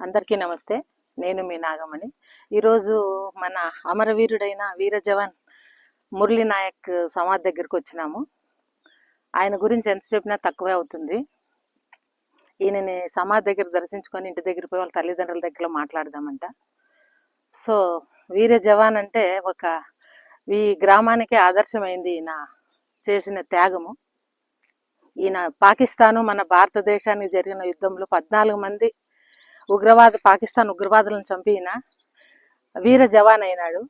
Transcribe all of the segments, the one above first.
అందరికీ నమస్తే. నేను మీ నాగమణి. ఈరోజు మన అమరవీరుడైన వీర జవాన్ మురళీ నాయక్ సమాధి దగ్గరికి వచ్చినాము. ఆయన గురించి ఎంత చెప్పినా తక్కువే అవుతుంది. ఈయనని సమాధి దగ్గర దర్శించుకొని ఇంటి దగ్గర పోయి వాళ్ళ తల్లిదండ్రుల దగ్గర మాట్లాడదామంట. సో వీర జవాన్ అంటే ఒక ఈ గ్రామానికి ఆదర్శమైంది ఈయన చేసిన త్యాగము. ఈయన పాకిస్తాను మన భారతదేశానికి జరిగిన యుద్ధంలో పద్నాలుగు మంది ఉగ్రవాద పాకిస్తాన్ ఉగ్రవాదులను చంపిన వీర జవాన్ అయినాడు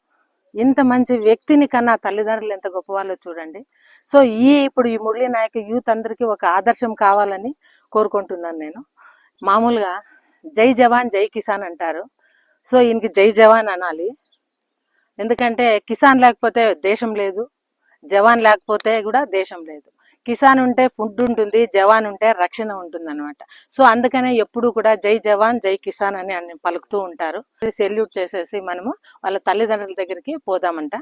ఇంత మంచి వ్యక్తిని కన్నా తల్లిదండ్రులు ఎంత గొప్పవాళ్ళో చూడండి. సో ఈ ఇప్పుడు ఈ మురళీ నాయక్ యూత్ అందరికీ ఒక ఆదర్శం కావాలని కోరుకుంటున్నాను నేను. మామూలుగా జై జవాన్ జై కిసాన్ అంటారు. సో ఈయనకి జై జవాన్ అనాలి. ఎందుకంటే కిసాన్ లేకపోతే దేశం లేదు జవాన్ లేకపోతే కూడా దేశం లేదు. కిసాన్ ఉంటే ఫుడ్ ఉంటుంది జవాన్ ఉంటే రక్షణ ఉంటుంది అనమాట సో అందుకనే ఎప్పుడు కూడా జై జవాన్ జై కిసాన్ అని అన్ని పలుకుతూ ఉంటారు. సెల్యూట్ చేసేసి మనము వాళ్ళ తల్లిదండ్రుల దగ్గరికి పోదామంట.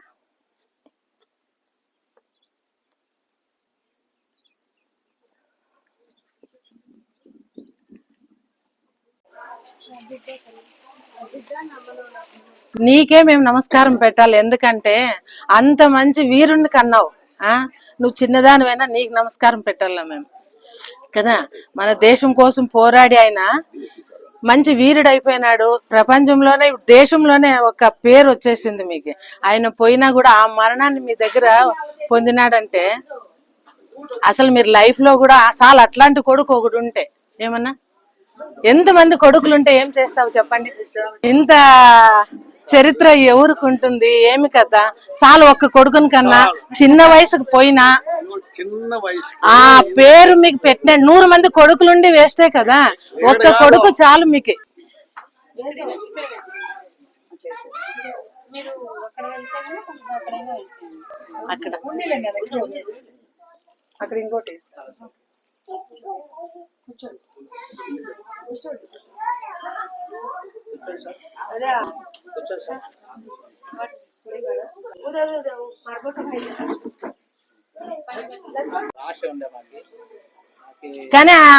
నీకే మేము నమస్కారం పెట్టాలి. ఎందుకంటే అంత మంచి వీరుణ్ణి కన్నావు. ఆ? నువ్వు చిన్నదానివైనా నీకు నమస్కారం పెట్టాలా మేము? కదా? మన దేశం కోసం పోరాడి ఆయన మంచి వీరుడు అయిపోయినాడు ప్రపంచంలోనే దేశంలోనే ఒక పేరు వచ్చేసింది మీకు. ఆయన పోయినా కూడా ఆ మరణాన్ని మీ దగ్గర పొందినాడంటే అసలు మీరు లైఫ్లో కూడా అసలు అట్లాంటి కొడుకు ఒకటి ఉంటే ఏమన్నా? ఎంతమంది కొడుకులుంటే ఏం చేస్తావు చెప్పండి? ఇంత చరిత్ర ఎవరికి ఉంటుంది ఏమి కదా చాలు ఒక్క కొడుకుని కన్నా చిన్న వయసుకు పోయినా చిన్న వయసు ఆ పేరు మీకు పెట్టిన నూరు మంది కొడుకులుండి వేస్టే కదా? ఒక్క కొడుకు చాలు మీకు. అక్కడ అక్కడ ఇంకోటి ఆశ ఉండే మాకి మాకి కానీ ఆ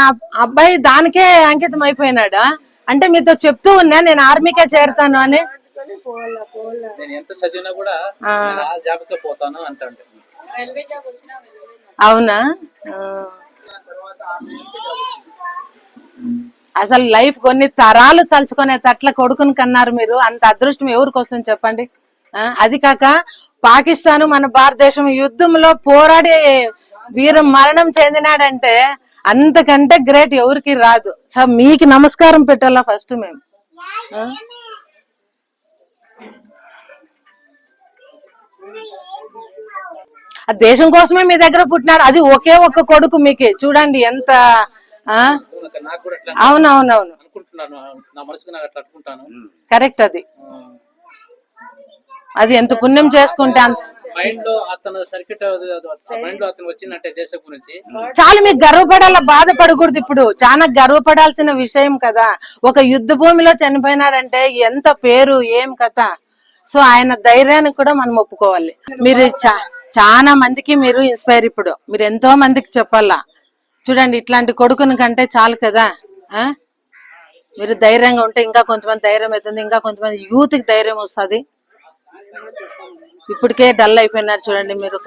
అబ్బాయి దానికే అంకితం అయిపోయినాడా అంటే మీతో చెప్తూ ఉన్నా నేను ఆర్మీకే చేరుతాను అని నేను ఎంత చదివినా కూడా ఆ. నేను ఆ జాబ్కే పోతాను అంటాడు అవునా ఆ. అసలు లైఫ్ కొన్ని తరాలు తలుచుకునే తట్ల కొడుకుని కన్నారు మీరు. అంత అదృష్టం ఎవరికోసం చెప్పండి? అది కాక పాకిస్తాన్ మన భారతదేశం యుద్ధంలో పోరాడి వీరం మరణం చెందినాడంటే అంతకంటే గ్రేట్ ఎవరికి రాదు. సార్ మీకు నమస్కారం పెట్టాలా ఫస్ట్ మేము? ఆ? దేశం కోసమే మీ దగ్గర పుట్టినాడు అది ఒకే ఒక్క కొడుకు మీకు. చూడండి ఎంత ఆ అవునవునవును. కరెక్ట్ అది. అది ఎంత పుణ్యం చేసుకుంటే అంత మైండ్లో అతను సర్కిట్ మైండ్లో అతను వచ్చిందంటే దేశం గురించి. చాలు మీకు గర్వపడాల బాధపడకూడదు ఇప్పుడు. చాలా గర్వపడాల్సిన విషయం కదా. ఒక యుద్ధ భూమిలో చనిపోయినాడంటే ఎంత పేరు ఏం కథ. సో ఆయన ధైర్యానికి కూడా మనం ఒప్పుకోవాలి. మీరు చాలా మందికి మీరు ఇన్స్పైర్ ఇప్పుడు. మీరు ఎంతో మందికి చెప్పాలా? చూడండి ఇట్లాంటి కొడుకుని కంటే చాలు కదా? ఆ? మీరు ధైర్యంగా ఉంటే ఇంకా కొంతమంది ధైర్యం అవుతుంది ఇంకా కొంతమంది యూత్కి ధైర్యం వస్తుంది. ఇప్పటికే డల్ అయిపోయినారు చూడండి మీరు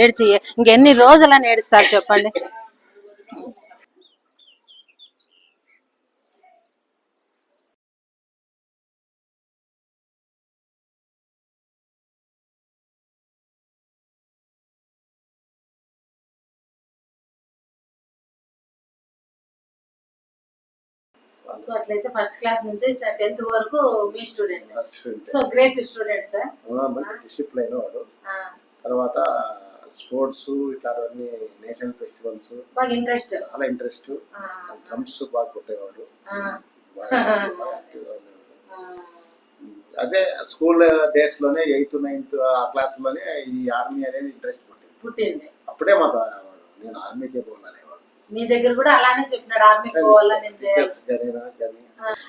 ఏడ్చి ఇంకెన్ని రోజులని ఏడుస్తారు చెప్పండి? సో అట్లయితే ఫస్ట్ క్లాస్ నుంచి టెన్త్ వరకు మీ student so great student sir మంచి డిసిప్లైన్ వాడు. తర్వాత స్పోర్ట్స్ ఇట్లాంటివన్నీ నేషనల్ ఫెస్టివల్స్ బాగా ఇంట్రెస్ట్ చాలా ఇంట్రెస్ట్ డ్రమ్స్ బాగా కొట్టేవాడు. అదే స్కూల్ డేస్లోనే ఎయిత్ నైన్త్ ఆ క్లాస్లోనే ఈ ఆర్మీ అనేది ఇంట్రెస్ట్ పుట్టింది. పుట్టింది. అప్పుడే మాకు వాడు నేను ఆర్మీకే పోవాలనేవాడు మీ దగ్గర కూడా అలానే చెప్పినాడు ఆర్మీకి పోవాలా నేను చేయాలి.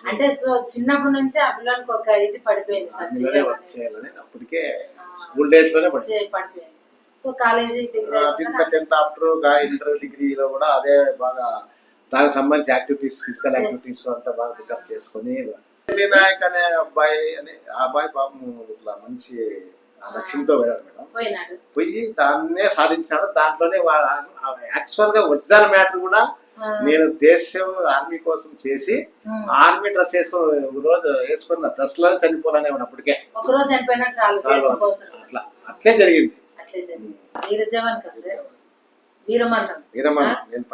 అంటే సో చిన్నప్పటి నుంచి ఆ పిల్లలకి ఒక ఇది పడిపోయింది సార్ చేయాలని. అప్పటికే స్కూల్ డేస్లోనే పడిపోయింది. So college degree tenth tenth after inter డిగ్రీలో కూడా అదే బాగా దానికి సంబంధించి యాక్టివిటీస్ ఫిజికల్ యాక్టివిటీస్ అంతా బాగా పికప్ చేసుకొని వినాయక్ అనే అబ్బాయి అని ఆ అబ్బాయి పాపం ఇట్లా మంచి లక్ష్యంతో వెళ్ళాడు మేడం. పోయి దాన్నే సాధించినాడు. దాంట్లోనే యాక్చువల్గా ఒరిజినల్ మ్యాటర్ కూడా నేను దేశం ఆర్మీ కోసం చేసి. ఆర్మీ డ్రెస్ వేసుకొని ఒక రోజు వేసుకున్న డ్రెస్లో చనిపోవాలనే అప్పటికే. ఒక రోజు చనిపోయినా చాలు అట్లా అట్లే జరిగింది. అట్లే జరిగింది. వీర జవాన్ కదా సార్? వీరమరణం. నేను